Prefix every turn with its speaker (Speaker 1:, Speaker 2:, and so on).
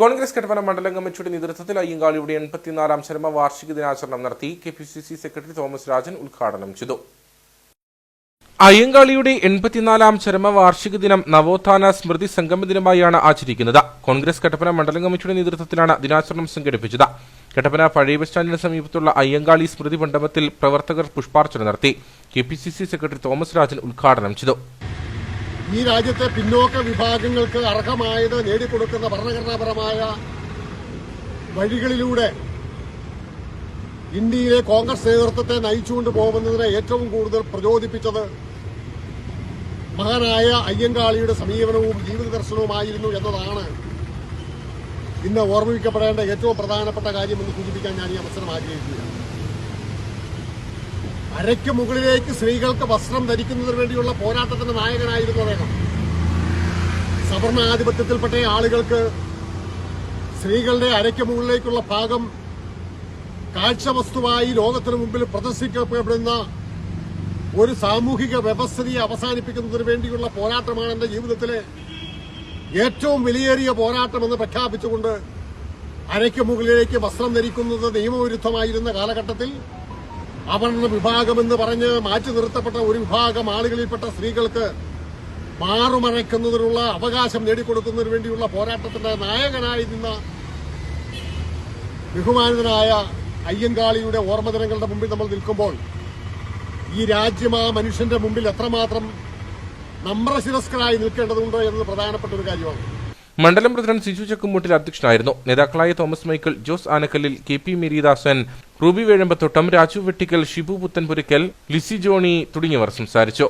Speaker 1: കോൺഗ്രസ് കെട്ടവന മണ്ഡലം കമ്മിറ്റിയുടെ നേതൃത്വത്തിൽ അയ്യങ്കാളിയുടെ എൺപത്തിനാലാം ചരമ വാർഷിക ദിനാചരണം നടത്തി K P C C secretary Thomas Rajan ഉദ്ഘാടനം ചെയ്തു. അയ്യങ്കാളിയുടെ എൺപത്തിനാലാം ചരമ വാർഷിക ദിനം നവോത്ഥാന സ്മൃതി സംഗമ ദിനമായാണ് ആചരിക്കുന്നത്. കോൺഗ്രസ് കട്ടപ്പന മണ്ഡലം കമ്മിറ്റിയുടെ നേതൃത്വത്തിലാണ് ദിനാചരണം സംഘടിപ്പിച്ചത്. കട്ടപ്പന പഴയ ബസ് സ്റ്റാൻഡിന് സമീപത്തുള്ള അയ്യങ്കാളി സ്മൃതി മണ്ഡപത്തിൽ പ്രവർത്തകർ പുഷ്പാർച്ചന നടത്തി. കെ സെക്രട്ടറി തോമസ് രാജൻ ഉദ്ഘാടനം ചെയ്തു.
Speaker 2: ഈ രാജ്യത്തെ പിന്നോക്ക വിഭാഗങ്ങൾക്ക് അർഹമായത് നേടിക്കൊടുക്കുന്ന ഭരണഘടനാപരമായ വഴികളിലൂടെ ഇന്ത്യയിലെ കോൺഗ്രസ് നേതൃത്വത്തെ നയിച്ചുകൊണ്ട് പോകുന്നതിനെ ഏറ്റവും കൂടുതൽ പ്രചോദിപ്പിച്ചത് മഹാനായ അയ്യങ്കാളിയുടെ സമീപനവും ജീവിത ദർശനവുമായിരുന്നു എന്നതാണ് ഇന്ന് ഓർമ്മിക്കപ്പെടേണ്ട ഏറ്റവും പ്രധാനപ്പെട്ട കാര്യമെന്ന് സൂചിപ്പിക്കാൻ ഞാൻ ഈ അവസരം ആഗ്രഹിക്കുകയാണ്. അരയ്ക്ക് മുകളിലേക്ക് സ്ത്രീകൾക്ക് വസ്ത്രം ധരിക്കുന്നതിന് വേണ്ടിയുള്ള പോരാട്ടത്തിന്റെ നായകനായിരുന്നു അദ്ദേഹം. സവർണാധിപത്യത്തിൽപ്പെട്ട ആളുകൾക്ക് സ്ത്രീകളുടെ അരയ്ക്ക് മുകളിലേക്കുള്ള ഭാഗം കാഴ്ചവസ്തുവായി ലോകത്തിന് മുമ്പിൽ പ്രദർശിക്കപ്പെടുന്ന ഒരു സാമൂഹിക വ്യവസ്ഥിതിയെ അവസാനിപ്പിക്കുന്നതിന് വേണ്ടിയുള്ള പോരാട്ടമാണ് എന്റെ ജീവിതത്തിലെ ഏറ്റവും വിലയേറിയ പോരാട്ടമെന്ന് പ്രഖ്യാപിച്ചുകൊണ്ട് അരയ്ക്ക് മുകളിലേക്ക് വസ്ത്രം ധരിക്കുന്നത് നിയമവിരുദ്ധമായിരുന്ന കാലഘട്ടത്തിൽ അവർണ വിഭാഗമെന്ന് പറഞ്ഞ് മാറ്റി നിർത്തപ്പെട്ട ഒരു വിഭാഗം ആളുകളിൽപ്പെട്ട സ്ത്രീകൾക്ക് മാറുമറയ്ക്കുന്നതിനുള്ള അവകാശം നേടിക്കൊടുക്കുന്നതിന് വേണ്ടിയുള്ള പോരാട്ടത്തിന്റെ നായകനായി നിന്ന ബഹുമാനിതനായ അയ്യങ്കാളിയുടെ ഓർമ്മദിനങ്ങളുടെ മുമ്പിൽ നമ്മൾ നിൽക്കുമ്പോൾ ഈ രാജ്യം ആ മനുഷ്യന്റെ മുമ്പിൽ എത്രമാത്രം നമ്രശിരസ്കരായി നിൽക്കേണ്ടതുണ്ട് എന്നത് പ്രധാനപ്പെട്ട ഒരു കാര്യമാണ്.
Speaker 1: മണ്ഡലം പ്രസിഡന്റ് സിജു ചക്കുമുട്ടിൽ അധ്യക്ഷനായിരുന്നു. നേതാക്കളായ Thomas Michael Jose Anakkallil K P Marydasan Ruby Vezhambathottam Raju Vettikkal Shibu Puthenpurikkal Lissy Johnny തുടങ്ങിയവർ സംസാരിച്ചു.